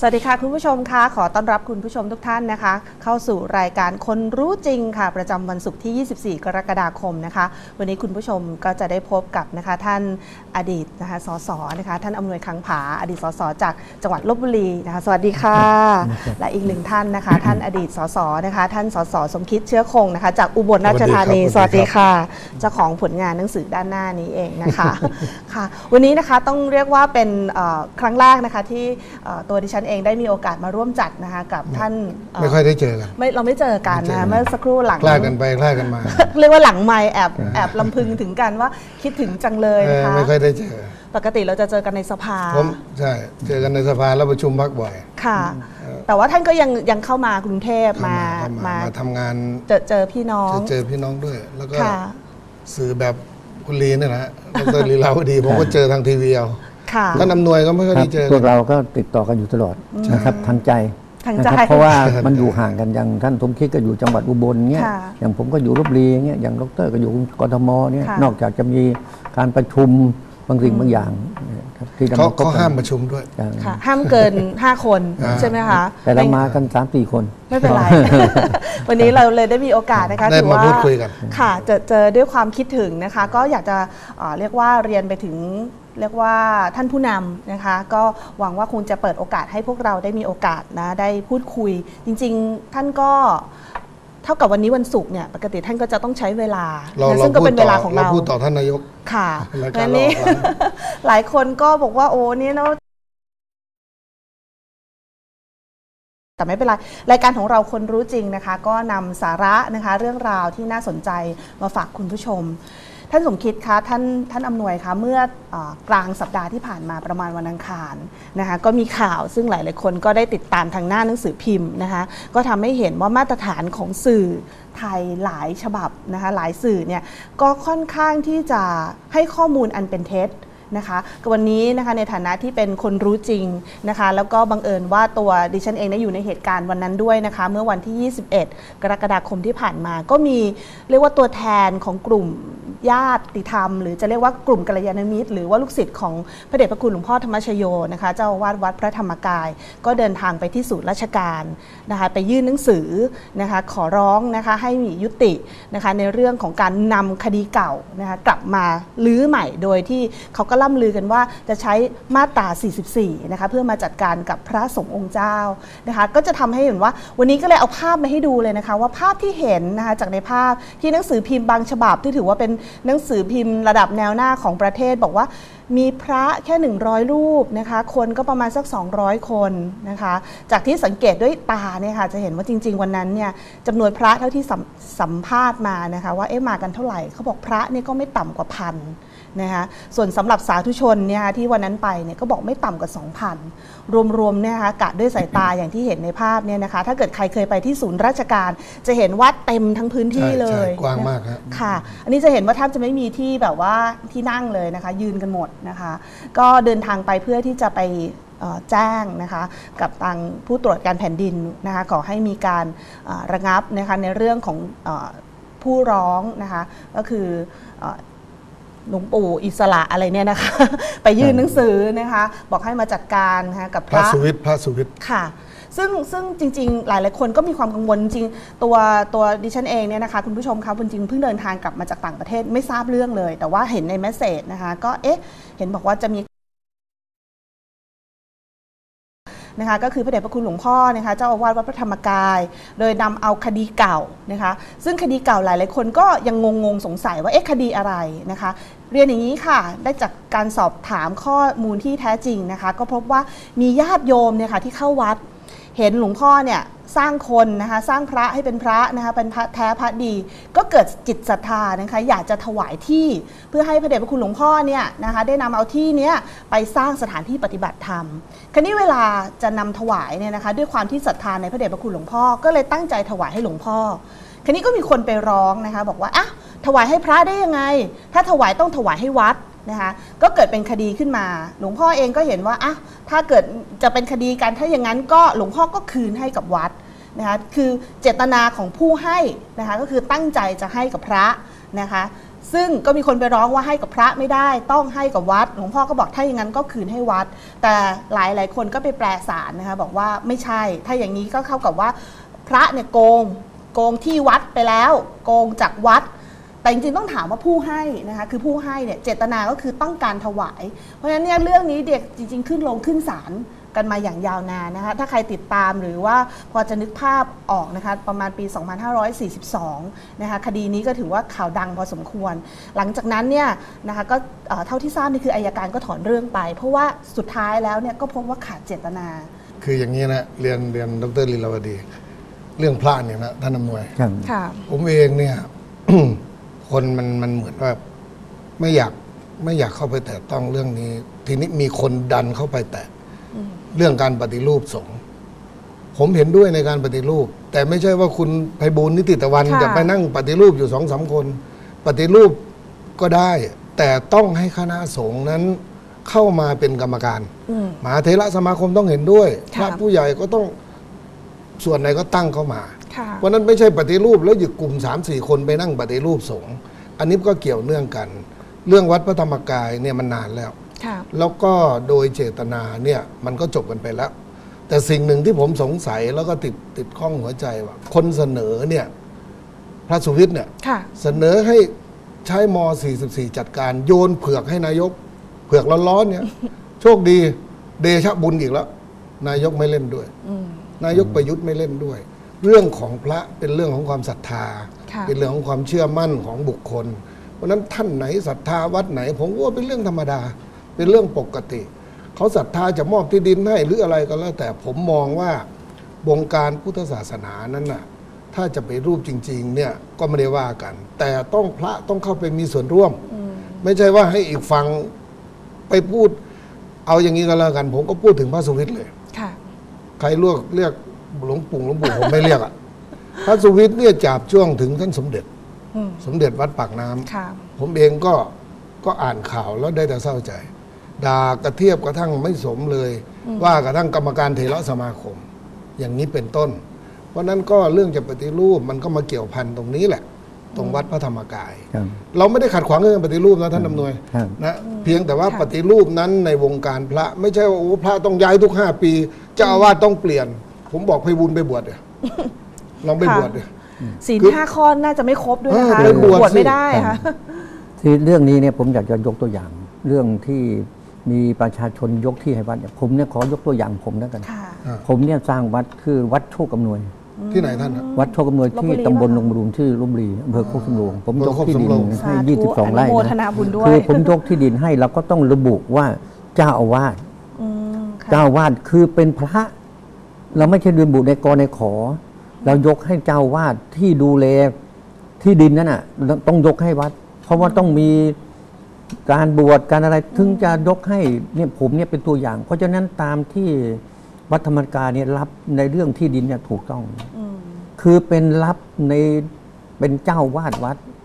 สวัสดีค่ะคุณผู้ชมคะขอต้อนรับคุณผู้ชมทุกท่านนะคะ เข้าสู่รายการคนรู้จริงค่ะ ประจำวันศุกร์ที่ 24 กรกฎาคมนะคะ วันนี้คุณผู้ชมก็จะได้พบกับนะคะท่านอดีตนะคะสสนะคะ ท่านอำนวยคังผาอดีตสสจากจังหวัดลบบุรีนะคะ สวัสดีค่ะ และอีกหนึ่งท่านนะคะ ท่านอดีตสสนะคะ ท่านสสสมคิดเชื้อคงนะคะ จากอุบลราชธานีสสวัวัสสดีดีครับค่ะเจ้าของผลงานหนังสือด้านหน้านี้เองนะคะค่ะ วันนี้นะคะต้องเรียกว่าเป็นเอ่อครั้งแรกนะคะที่เอ่อตัวดิฉันเองได้มีโอกาสมาร่วมจัดนะคะกับท่านเอ่อไม่ค่อยได้เจอกันไม่เราไม่เจอกันไม่เจอนะกันเมื่อสักครู่หลังคลาดกันไปคลาดกันมา เรียกว่าหลังไม่แอบแอบลำพึงถึงกันว่าคิดถึงจังเลยเอนะอคะไม่ค่อยได้เจอ ปกติเราจะเจอกันในสภาผมใช่เจอกันในสภาแล้วประชุมพักบ่อยค่ะ แต่ว่าท่านก็ยังยังเข้ามากรุงเทพมาเข้ามามามาทำงานเจอเจอพี่น้องจะเจอพี่น้องด้วย แล้วก็ค่ะสื่อแบบคุณลีเนี่ยนะฮะดรลีลาวดีผมก็เจอทางทีวีเอา ค่ะ ท่านอำนวยก็ไม่ค่อยครัได้บเจอพกัวนกเราก็ติดต่อกันอยู่ตลอดนะครับทางใจทางนะใจครับเพราะว่ามันอยู่ห่างกันอย่างท่านสมคิดก็อยู่จังหวัดอุบลเงี้ยค่ะอย่างผมก็อยู่ลบบุรีเงี้ยอย่างดรก็อยู่กทมเนี่ยค่ะ นอกจากจะมีการประชุม บางสิ่งบางอย่างนะครับที่เขาพบเขากันห้ามประชุมด้วยอย่างค่ะ ห้ามเกิน 5 คนอ่า ใช่ไหมคะแต่เรามากันสามสี่คน ไม่เป็นไร วันนี้เราเลยได้มีโอกาสนะคะได้ถือมาว่าพูดคุยกัน ค่ะเจอเจอด้วยความคิดถึงนะคะ ก็อยากจะเอ่อเรียกว่าเรียนไปถึง เรียกว่าท่านผู้นำนะคะ ก็หวังว่าคงจะเปิดโอกาสให้พวกเราได้มีโอกาสนะได้พูดคุย จริง ๆ ท่านก็เท่ากับวันนี้วันศุกร์เนี่ยปกติท่านก็จะต้องใช้เวลาเรานะเราซึ่งก็พูดเป็นเวต่อลาของเราเราพูดต่อท่านนายกค่ะรายการงั้นนี้เราออกแล้วหลายคนก็บอกว่าโอ้เนี่ยเนาะแต่ไม่เป็นไร รายการของเราคนรู้จริงนะคะ ก็นำสาระนะคะ เรื่องราวที่น่าสนใจมาฝากคุณผู้ชม ท่านสมคิดคะท่านท่านอำนวยคะเมื่ออกลางสัปดาห์ที่ผ่านมาประมาณวันอังคารนะคะก็มีข่าวซึ่งหลาย ๆ คนก็ได้ติดตามทางหน้าหนังสือพิมพ์นะคะก็ทำให้เห็นว่ามาตรฐานของสื่อไทยหลายฉบับนะคะหลายสื่อเนี่ยก็ค่อนข้างที่จะให้ข้อมูลอันเป็นเท็จ นะคะวันนี้นะคะในฐานะที่เป็นคนรู้จริงนะคะ แล้วก็บังเอิญว่าตัวดิฉันเองได้อยู่ในเหตุการณ์วันนั้นด้วยนะคะ เมื่อวันที่ 21 กรกฎาคมที่ผ่านมา ก็มีเรียกว่าตัวแทนของกลุ่มญาติธรรม หรือจะเรียกว่ากลุ่มกัลยาณมิตร หรือว่าลูกศิษย์ของพระเดชพระคุณหลวงพ่อธรรมชโยนะคะเจ้าอาวาสวัดพระธรรมกาย ก็เดินทางไปที่ศูนย์ราชการนะคะไปยื่นหนังสือนะคะขอร้องนะคะให้มียุตินะคะในเรื่องของการนำคดีเก่านะคะกลับมาลื้อใหม่โดยที่เขาก็ล่ำลือกันว่าจะใช้มาตรา 44 นะคะเพื่อมาจัดการกับพระสงฆ์องค์เจ้านะคะก็จะทำให้เห็นว่าวันนี้ก็เลยเอาภาพมาให้ดูเลยนะคะ ว่าภาพที่เห็นนะคะจากในภาพที่หนังสือพิมพ์บางฉบับที่ถือว่าเป็นหนังสือพิมพ์ระดับแนวหน้าของประเทศบอกว่ามีพระแค่ 100 รูปนะคะ คนก็ประมาณสัก 200 คนนะคะ จากที่สังเกตด้วยตาเนี่ยค่ะ จะเห็นว่าจริง ๆ วันนั้นเนี่ยจำนวนพระเท่าที่สัมสัมภาษณ์มานะคะ ว่าเอ๊ะมากันเท่าไหร่เขาบอกพระเนี่ยก็ไม่ต่ำกว่าพัน นะคะส่วนสำหรับสาธุชนเนี่ยที่วันนั้นไปเนี่ยก็บอกไม่ต่ำกว่า 2,000 รวมๆเนี่ยนะคะกะด้วยสายตาอย่างที่เห็นในภาพเนี่ยนะคะถ้าเกิดใครเคยไปที่ศูนย์ราชการ จะเห็นว่าเต็มทั้งพื้นที่ใช่เลยใช่กว้างมากครับค่ะ อันนี้จะเห็นว่าแทบจะไม่มีที่แบบว่าที่นั่งเลยนะคะ ยืนกันหมดนะคะ ก็เดินทางไปเพื่อที่จะไปเอ่อแจ้งนะคะกับทางผู้ตรวจการแผ่นดินนะคะขอให้มีการเอ่อระงับนะคะในเรื่องของเออผู้ร้องนะคะก็คือเอ่อ หลวงปู่อิสระอะไรเนี่ยนะคะ ไปยื่นหนังสือนะคะ บอกให้มาจัดการนะคะกับพพระระสุวิทย์พระสุวิทย์ ค่ะ ซึ่งซึ่งจริง ๆ หลายๆคนก็มีความกังวลจริงๆตัวตัวดิฉันเองเนี่ยนะคะคุณผู้ชมครับจริงๆเพิ่งเดินทางกลับมาจากต่างประเทศไม่ทราบเรื่องเลย แต่ว่าเห็นในแมสเซจนะคะ ก็เอ๊ะเห็นบอกว่าจะมี นะคะก็คือพระเดชพระคุณหลวงพ่อนะคะเจ้าอาวาสวัดพระธรรมกาย โดยนำเอาคดีเก่านะคะซึ่งคดีเก่าหลายหลายคนก็ยังงงๆสงสัยว่าเอ๊ะคดีอะไรนะคะเรียนอย่างนี้ค่ะได้จากการสอบถามข้อมูลที่แท้จริงนะคะก็พบว่ามีญาติโยมเนี่ยค่ะที่เข้าวัด เห็นหลวงพ่อเนี่ยสร้างคนนะคะสร้างพระให้เป็นพระนะคะเป็นพระแท้พระดี ก็เกิดจิตศรัทธานะคะอยากจะถวายที่เพื่อให้พระเดชพระคุณหลวงพ่อเนี่ยนะคะได้นำเอาที่เนี้ยไปสร้างสถานที่ปฏิบัติธรรม คราวนี้เวลาจะนำถวายเนี่ยนะคะด้วยความที่ศรัทธาในพระเดชพระคุณหลวงพ่อก็เลยตั้งใจถวายให้หลวงพ่อ คราวนี้ก็มีคนไปร้องนะคะบอกว่าอะถวายให้พระได้ยังไง ถ้าถวายต้องถวายให้วัด นะคะก็เกิดเป็นคดีขึ้นมา หลวงพ่อเองก็เห็นว่าอะถ้าเกิดจะเป็นคดีกันถ้าอย่างนั้นก็หลวงพ่อก็คืนให้กับวัดนะคะคือเจตนาของผู้ให้นะคะก็คือตั้งใจจะให้กับพระนะคะซึ่งก็มีคนไปร้องว่าให้กับพระไม่ได้ต้องให้กับวัด หลวงพ่อก็บอกถ้าอย่างนั้นก็คืนให้วัด แต่หลายหลายคนก็ไปแปลสารนะคะบอกว่าไม่ใช่ ถ้าอย่างนี้ก็เข้ากับว่าพระเนี่ยโกงโกงที่วัดไปแล้ว โกงจากวัด แต่จริงๆต้องถามว่าผู้ให้นะคะคือผู้ให้เนี่ยเจตนาก็คือต้องการถวาย เพราะฉะนั้นเนี่ยเรื่องนี้เด็กจริง ๆ ขึ้นลงขึ้นศาลกันมาอย่างยาวนานนะคะถ้าใครติดตามหรือว่าพอจะนึกภาพออกนะคะประมาณปี 2542 นะคะคดีนี้ก็ถือว่าข่าวดังพอสมควร หลังจากนั้นเนี่ยนะคะก็เอ่อเท่าที่ทราบนี่คืออายการก็ถอนเรื่องไป เพราะว่าสุดท้ายแล้วเนี่ยก็พบว่าขาดเจตนา คืออย่างนี้นะเรียนเรียนดรลีลาวดี เรื่องพระเนี่ยนะท่านอำนวยครับค่ะผมเองเนี่ย คนมันมันเหมือนว่าไม่อยากไม่อยากเข้าไปแตะต้องเรื่องนี้ ทีนี้มีคนดันเข้าไปแตะเรื่องการปฏิรูปสงฆ์ผมเห็นด้วยในการปฏิรูป แต่ไม่ใช่ว่าคุณไพบูลย์นิติตะวันค่ะจะไปนั่งปฏิรูปอยู่สองสามคน ปฏิรูปก็ได้ แต่ต้องให้คณะสงฆ์นั้นเข้ามาเป็นกรรมการอืมมหาเทระสมาคมต้องเห็นด้วยพค่ะระผู้ใหญ่ก็ต้องส่วนไหนก็ตั้งเข้ามาค่ะ เพราะนั้นไม่ใช่ปฏิรูปแล้วหยุดกลุ่ม3ามสี่คนไปนั่งปฏิรูปสงฆ์อันนี้ก็เกี่ยวเนื่องกัน เรื่องวัดพระธรรมกายเนี่ยมันนานแล้วค่ะแล้วก็โดยเจตนาเนี่ยมันก็จบกันไปแล้ว แต่สิ่งหนึ่งที่ผมสงสัยแล้วก็ติดติดข้องหัวใจว่า คนเสนอเนี่ยพระสุวิทย์เนี่ยค่ะเสนอให้ใช้ม 44 จัดการโยนเผือกให้นายก เผือกร้อนๆเนี่ย โชคดีเดชะบุญอีกแล้ว นายกไม่เล่นด้วยอืมนายกประยุทธ์ไม่เล่นด้วย เรื่องของพระเป็นเรื่องของความศรัทธาค่ะเป็นเรื่องของความเชื่อมั่นของบุคคล เพราะฉะนั้นท่านไหนศรัทธาวัดไหน ผมว่าเป็นเรื่องธรรมดา เป็นเรื่องปกติ เขาศรัทธาจะมอบที่ดินให้หรืออะไรก็แล้ว แต่ผมมองว่าวงการพุทธศาสนานั้นน่ะถ้าจะไปรูปจริงๆเนี่ยก็ไม่ได้ว่ากัน แต่ต้องพระต้องเข้าไปมีส่วนร่วมอืมไม่ใช่ว่าให้อีกฝั่งไปพูด เอาอย่างนี้ก็แล้วกัน ผมก็พูดถึงพระสุวิทย์เลยค่ะใครเรียกเรียก หลวงปู่หลวงปู่ผมไม่เรียกอะพระสุวิทย์เนี่ยจับช่วงถึงท่านสมเด็จ อืม สมเด็จวัดปากน้ำค่ะ ผมเองก็ก็อ่านข่าวแล้วได้แต่เศร้าใจด่ากระเทียบกระทั่งไม่สมเลย ว่ากระทั่งกรรมการเถระสมาคม อย่างนี้เป็นต้น เพราะนั้นก็เรื่องจะปฏิรูปมันก็มาเกี่ยวพันตรงนี้แหละ ตรงวัดพระธรรมกาย ครับ เราไม่ได้ขัดขวางเรื่องปฏิรูปนะท่านอำนวยครับ นะเพียงแต่ว่าค่ะปฏิรูปนั้นในวงการพระ ไม่ใช่ว่าโอ้พระต้องย้ายทุกห้าปีเจ้าอาวาสต้องเปลี่ยน ผมบอกไปบุญไปบวชเดี๋ยลองไปบวชเดี๋ย ศีลคือห้าข้อน่าจะไม่ครบด้วยนะคะเออไปบวชสิ ไม่ได้ค่ะ ที่เรื่องนี้เนี่ยผมอยากจะยกตัวอย่าง เรื่องที่มีประชาชนยกที่ให้วัดเนี่ยผมเนี่ยขอยกตัวอย่างผมแล้วกัน ค่ะ อ่าผมเนี่ยสร้างวัดคือวัดโชคอำนวย ที่ไหนท่านนะวัดโชคอำนวยลพบุที่รีตำบลปะคะลงบรุมชื่อลบบุรีอำเภอโคกสำโรงผมยกที่ดินอำเภอโคกสำโรงให้สาธุ22ไร่อนุโมทนะนาบุญด้วย คือผมยกที่ดินให้เราก็ต้องระบุว่าเจ้าอาวาส อืมค่ะ เจ้าอาวาสคือเป็นพระ เราไม่ใช่ระบุในกรในขอ เรายกให้เจ้าอาวาสที่ดูแลที่ดินนั่นน่ะ ต้องยกให้วัด เพราะว่าต้องมีการบวชการอะไรถึงจะยกให้เนี่ยผมเนี่ยเป็นตัวอย่าง เพราะฉะนั้นตามที่วัดธรรมกายเนี่ยรับในเรื่องที่ดินเนี่ยถูกต้องอืมคือเป็นรับในเป็นเจ้าวาดวัดอืม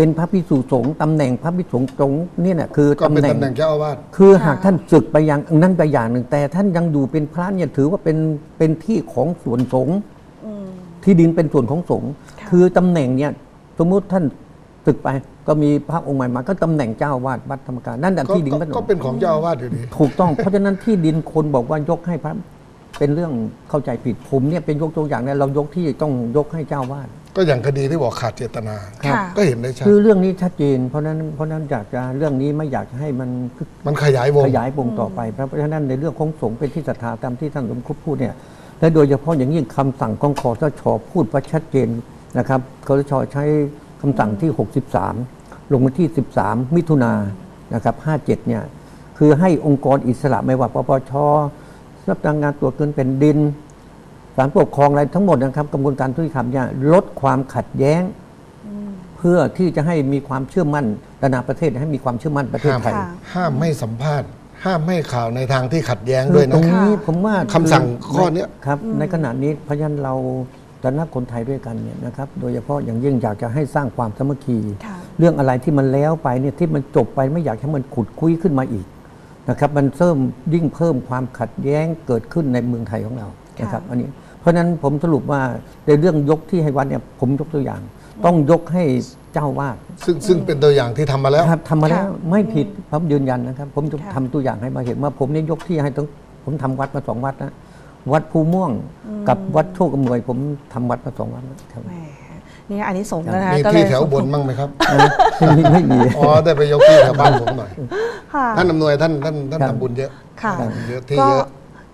เป็นพระพิสุสงฆ์ตำแหน่งพระพิสุสงฆ์ตรงเนี่ยน่ะคือก็ตำเป็นแหน่งตำแหน่งเจ้าอาวาสคือหากค่ะท่านศึกไปอย่างนั้นไปอย่างหนึ่ง แต่ท่านยังอยู่เป็นพระเนี่ยถือว่าเป็นเป็นที่ของส่วนสงฆ์อืมที่ดินเป็นส่วนของสงฆ์ค่ะคือตำแหน่งเนี่ยสมมุติท่านศึกไปก็มีพระองค์ใหม่มาก็ตำแหน่งเจ้าวาดวัดธรรมกายนั่นแหละก็ที่ดินก็พระสก็งฆ์เป็นของเจ้าอาวาสอยู่ดีถูกต้องเพราะฉะนั้นที่ดินคนบอกว่ายกให้พระเป็นเรื่องเข้าใจผิดผมเนี่ยเป็นยกตัวอย่างเนี่ยเรายกที่ต้องยกให้เจ้าวาด ก็อย่างคดีที่บอกขาดเจตนาค่ะก็เห็นได้ชัดคือเรื่องนี้ชัดเจนเพราะฉะนั้นเพราะฉะนั้นอยากจะเรื่องนี้ไม่อยากจะให้มันมันขยายวงขยายวงต่อไปเพราะฉะนั้นในเรื่องของสงฆ์เป็นที่ศรัทธาตามที่ท่านสมคุปพูดเนี่ยและโดยเฉพาะอย่างยิ่งคำสั่งของคอสชพูดว่าชัดเจนนะครับคอสชใช้คำสั่งที่ 63 ลงวันที่ 13 มิถุนายนนะครับ 57 เนี่ยคือให้องค์กรอิสระไม่ว่าปปชสำนักงานตรวจเงินแผ่นดิน ศาลปกครองอะไรทั้งหมดนะครับกระบวนการทุติธรรมเนี่ยลดความขัดแย้ง เพื่อที่จะให้มีความเชื่อมั่นระนาประเทศให้มีความเชื่อมั่นประเทศไทยค่ะห้ามไม่สัมภาษณ์ห้ามให้ข่าวในทางที่ขัดแย้งคือด้วยตนะรงนี้ค่ะผมว่าคำสั่งในข้อเนี้ยครับในขณะนี้เพราะฉะนั้นเราตระหนักคนไทยด้วยกันเนี่ยนะครับโดยเฉพาะอย่างยิ่งอยากจะให้สร้างความสามัคคีค่ะเรื่องอะไรที่มันแล้วไปเนี่ยที่มันจบไปไม่อยากให้มันขุดคุยขึ้นมาอีกนะครับมันเพิ่มยิ่งเพิ่มความขัดแย้งเกิดขึ้นในเมืองไทยของเรานะครับอันนี้เพ ราะราะฉะนั้นผมสรุปว่าในเรื่องยกที่ให้วัดเนี่ยผมยกตัวอย่าง ต้องยกให้เจ้าวาดซึ่งซึ่งเป็นตัวอย่างที่ทำมาแล้วครับทำมาแล้วค่ะไม่ผิดผมยืนยันนะครับ ผมจะค่ะทำตัวอย่างให้มาเห็นว่าผมเนี่ยยกที่ให้ทั้งผมทำวัดมาสองวัดนะวัดภูม่วงกับวัดโชคอำนวย ผมทำวัดมาสองวัดนะครับ แหมนี่อันนี้สงส์นะคะมีก็เลที่ยแถวบนบ้างไหมครับ ไม่ไม่มี อ๋อ ได้ไปยกที่แถวบ้านผมหน่อย ค่ะ ท่านอำนวยท่านท่านท่านครับ ทำบุญเยอะค่ะ ทำบุญเยอะที่ก็เยอะ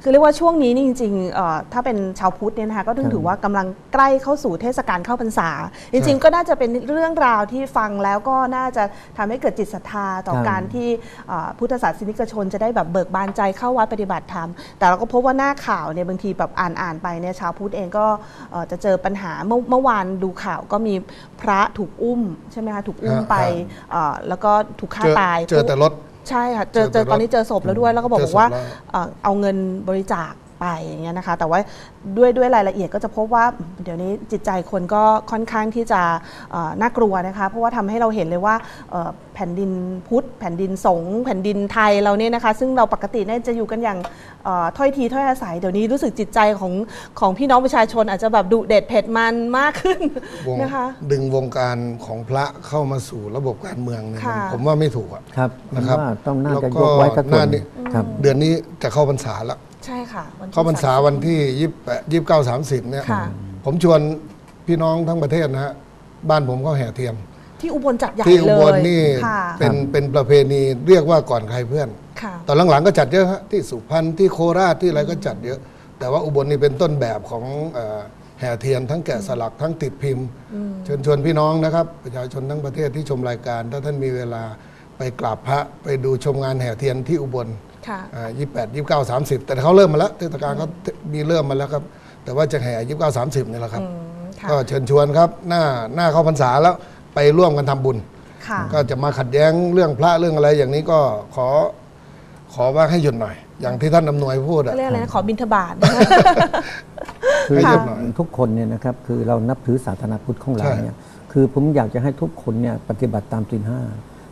คือเรียกว่าช่วงนี้นี่จริงๆเอ่อถ้าเป็นชาวพุทธเนี่ยนะคะก็ต้องครับถือว่ากำลังใกล้เข้าสู่เทศกาลเข้าพรรษา จริง ๆ ก็น่าจะเป็นเรื่องราวที่ฟังแล้วก็น่าจะทำให้เกิดจิตศรัทธาต่อครับการที่เอ่อพุทธศาสนิกชนจะได้แบบเบิกบานใจเข้าวัดปฏิบัติธรรม แต่เราก็พบว่าหน้าข่าวเนี่ยบางทีแบบอ่านอ่านๆไปเนี่ยชาวพุทธเองก็เอ่อจะเจอปัญหาเมื่อเมื่อวานดูข่าวก็มีพระถูกอุ้มใช่ไหมคะถูกอุ้มฮะไปฮะเอ่อแล้วก็ถูกฆ่าเจอตายเจอแต่รถ ใช่ค่ะเจอเจเจออแต่ตอนนี้เจอศพแล้วด้วย แล้วก็บอกเจอบอกว่าศพแล้วเอ่อเอาเงินบริจาค ไปอย่างเงี้ยนะคะ แต่ว่าด้วยด้วยรายละเอียดก็จะพบว่าเดี๋ยวนี้จิตใจคนก็ค่อนข้างที่จะเอ่อน่ากลัวนะคะ เพราะว่าทำให้เราเห็นเลยว่าเอ่อแผ่นดินพุทธ แผ่นดินสงฆ์แผ่นดินไทยเราเนี่ยนะคะ ซึ่งเราปกติเนี่ยจะอยู่กันอย่างเอ่อถ้อยทีถ้อยอาศัยเดี๋ยวนี้รู้สึกจิตใจของของพี่น้องประชาชนอาจจะแบบดุเด็ดเผ็ดมันมากขึ้นวงนะคะดึงวงการของพระเข้ามาสู่ระบบการเมืองเนี่ยค่ะผมว่าไม่ถูกอะครับผมนะครับว่าต้องน่าจะแล้วก็ยกไว้สักส่วนน่านี่ครับเดือนนี้จะเข้าพรรษาแล้ว ใช่ค่ะวันที่เข้าพรรษา30วันที่ยี่สิบยี่สิบเก้าสามสิบเนี่ยค่ะ ผมชวนพี่น้องทั้งประเทศนะฮะบ้านผมก็แห่เทียม ที่อุบลจัดใหญ่ที่อุเลบลยนี่ค่ะเป็นเป็นประเพณีเรียกว่าก่อนใครเพื่อน ค่ะตอนหลังๆก็จัดเยอะฮะที่สุพรรณที่โคราชที่อะไรก็จัดเยอะ แต่ว่าอุบลนี่เป็นต้นแบบของเอ่อแห่เทียนทั้งแกะสลักทั้งติดพิมพ์เชิญชวนพี่น้องนะครับ ประชาชนทั้งประเทศที่ชมรายการ ถ้าท่านมีเวลาไปกราบพระไปดูชมงานแห่เทียนที่อุบลค่ะ ยี่แปดยี่เก้าสามสิบแต่เขาเริ่มมาแล้วเทศกาลเขามีเริ่มมาแล้วครับ แต่ว่าจะแห่ยี่เก้าสามสิบนี่แหละครับอืมค่ะก็เชิญชวนครับ หน้าหน้าเข้าพรรษาแล้วไปร่วมกันทำบุญค่ะก็จะมาขัดแย้งเรื่องพระเรื่องอะไรอย่างนี้ก็ขอขอว่าให้หยุดหน่อย อย่างที่ท่านอำนวยพูดก็อะเรียกอะไรนะขอบินทบาทนะคะคือให้เรียบร้อยทุกคนเนี่ยนะครับคือเรานับถือศาสนาพุทธของเราใช่เนี่ยคือผมอยากจะให้ทุกคนเนี่ยปฏิบัติตามศีลห้า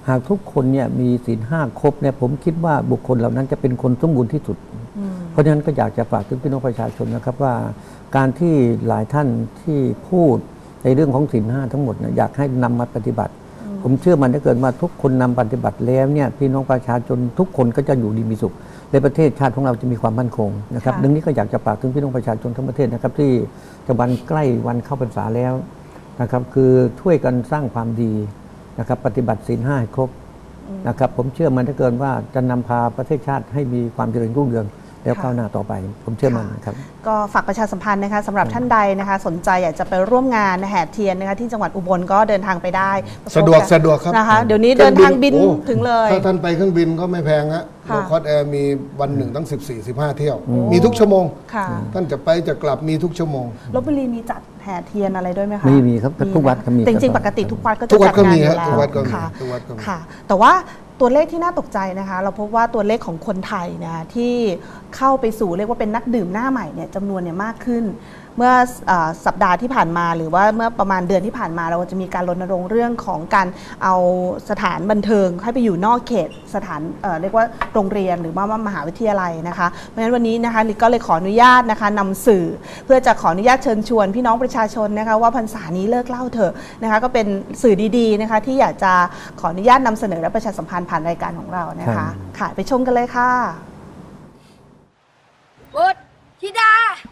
หากทุกคนเนี่ยมีศีลห้าครบเนี่ยผมคิดว่าบุคคลเหล่านั้นจะเป็นคนสมบูรณ์ที่สุด เพราะฉะนั้นก็อยากจะฝากถึงพี่น้องประชาชนนะครับว่า การที่หลายท่านที่พูดในเรื่องของศีลห้าทั้งหมดเนี่ยอยากให้นำมาปฏิบัติ ผมเชื่อมันถ้าเกิดว่าทุกคนนำปฏิบัติแล้วเนี่ยพี่น้องประชาชนทุกคนก็จะอยู่ดีมีสุขในประเทศชาติของเราจะมีความมั่นคงนะครับค่ะดังนี้ก็อยากจะฝากถึงพี่น้องประชาชนทั้งประเทศนะครับที่จะวันใกล้วันเข้าพรรษาแล้วนะครับคือช่วยกันสร้างความดี นะครับ ปฏิบัติศีลห้าให้ครบนะครับ ผมเชื่อมันถ้าเกิดว่าจะนำพาประเทศชาติให้มีความเจริญรุ่งเรืองแล้วค่ะก้าวหน้าต่อไป ผมเชื่อมันนะครับ ก็ฝากประชาสัมพันธ์นะคะสำหรับท่านใดนะคะ สนใจอยากจะไปร่วมงานแห่เทียนนะคะที่จังหวัดอุบลก็เดินทางไปได้ สะดวกสะดวกครับนะคะ เดี๋ยวนี้เดินทางบินโอ้ถึงเลย ถ้าท่านไปเครื่องบินก็ไม่แพงฮะค่ะ โลคอสแอร์มีวันหนึ่งตั้ง 14 15 เที่ยว มีทุกชั่วโมง ค่ะ ท่านจะไปจะกลับมีทุกชั่วโมง ลบบุรีมีจัดแห่เทียนอะไรด้วยไหมคะมีมีครับทุกวัดก็มีแต่จริงครับๆปกติทุกวัดก็ทุจะกวัจัดดก็งานมีอยู่ฮะแล้วทุกวัดก็มีค่ะทุกวัดก็มี ค่ะ แต่ว่าตัวเลขที่น่าตกใจนะคะ เราพบว่าตัวเลขของคนไทยนะที่เข้าไปสู่เรียกว่าเป็นนักดื่มหน้าใหม่เนี่ยจำนวนเนี่ยมากขึ้น เมื่อเออสัปดาห์ที่ผ่านมาหรือว่าเมื่อประมาณเดือนที่ผ่านมาเราจะมีการรณรงค์เรื่องของการเอาสถานบันเทิงให้ไปอยู่นอกเขตสถานเอ่อเรียกว่าโรงเรียนหรือว่ามหาวิทยาลัยนะคะเพราะฉะนั้นวันนี้นะคะลิก็เลยขออนุญาตนะคะนำสื่อ เพื่อจะขออนุญาตเชิญชวน พี่น้องประชาชนนะคะว่าพรรษานี้เลิกเล่าเถอะนะคะก็เป็นสื่อดีๆนะคะที่อยากจะขออนุญาตนำเสนอและประชาสัมพันธ์ผ่านรายการของเรานะครัคะบค่ะไปชมกันเลยค่ะบุตรธิดาภรรยา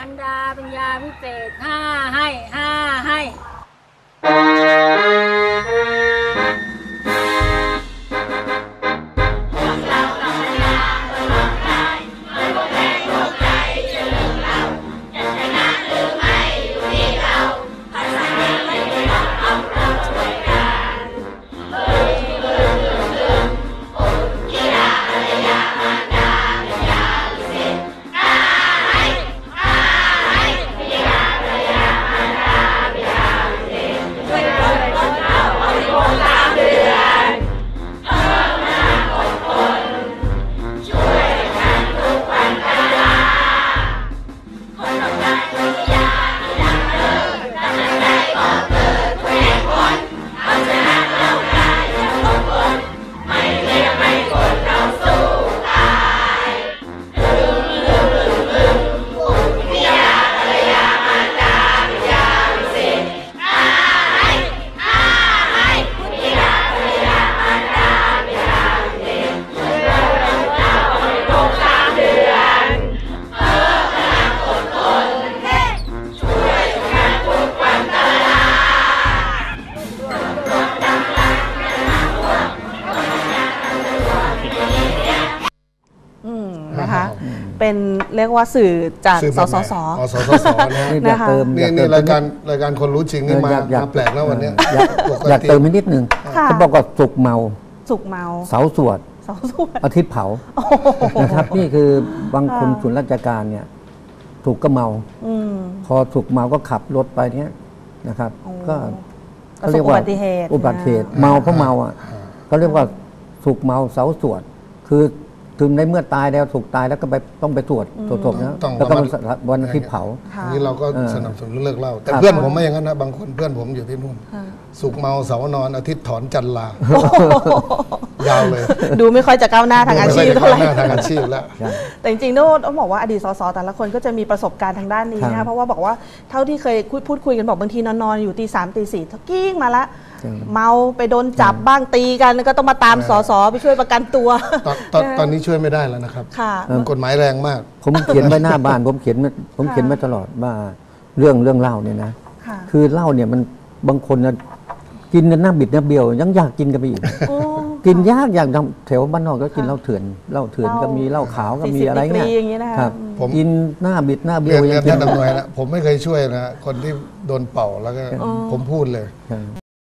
มันดาเป็นยาพิเศษห้าให้ห้าให้ เรียกว่าสื่อจากสื่อสแบบสไหนส อ๋อสสสนะฮะนี่อยากนะคะ เติมนี่อยากนี่เติมรายการรายการคนรู้จริงนี่มาอยอยมาแปลกแล้ววันเนี้ยอยากปกอยากติเติมให้นิดนึงค่ะ เขาบอกว่าสุกเมา สุกเมาเสาสวดเสาสวดอาทิตย์เผานะครับ นี่คือบางคนส่วนราชการเนี่ย ถูกก็เมา อืม พอถูกเมาก็ขับรถไปเนี่ยนะครับ โอ้ก็ประสบอุบัติเหตุอุบัติเหตุนะ เมาเพราะเมาอะก็เรียกว่าถูกเมาเสาสวด คือ ถึงในเมื่อตายแล้วถูกตายแล้วก็ไปต้องไปตรวจตรวจศพนะต้องแล้วก็ประวันมาณวันอาทิตย์เผา ค่ะ อันนี้เราก็เออสนับสนุนเลิกเหล่า แต่ครับเพื่อนผมไม่อย่างนั้นนะบางคนเพื่อนผมอยู่ที่นู่นค่ะสุกร์เมาเสาร์นอนอาทิตย์ถอนจันลา ยาวเลย ดูไม่ค่อยจะก้าวหน้าทางอาชีพไม่เท่าไหร่ค่อยจะก้วหน้าทางอาชีพแล้วใช่แต่จริงๆต้องต้องบอกว่าอดีตสสแต่ละคนก็จะมีประสบการณ์ทางด้านนี้ครันะบเพราะว่าบอกว่าเท่าที่เคยคุยพูดคุยกันบอกบางทีนอนๆอยู่ตีสามตีสี่กิ้งมาละใช่เมาไปโดนจับบ้างตีกันก็ต้องมาตามสสไปช่วยประกันตัว ตอนตอนตอนนี้ช่วยไม่ได้แล้วนะครับค่ะกฎหมายแรงมาก ผมเขียนไว้หน้าบ้านผมเขียนไว้ผมเขียนไว้ตลอดว่าเรื่องเรื่องเหล้าเนี่ยนะค่ะคือเหล้าเนี่ยมันบางคนนะกินกันหน้าบิดหน้าเบี้ยวยังอยากกินกันไปอีกโอ้ กินยากอย่างแถวบ้านนอกก็กินเหล้าเถื่อนเหล้าเถื่อนก็มีเหล้าขาวก็มี40อะไรเงี้ยดีกรีอย่างเงี้ยนะคะครับผมกินหน้าบิดหน้าเบี้เรียยวนยัเรียงนกินท่านอำนวยนะผมไม่เคยช่วยนะคนที่โดนเป่าแล้วก็ผมพูดเลยใช่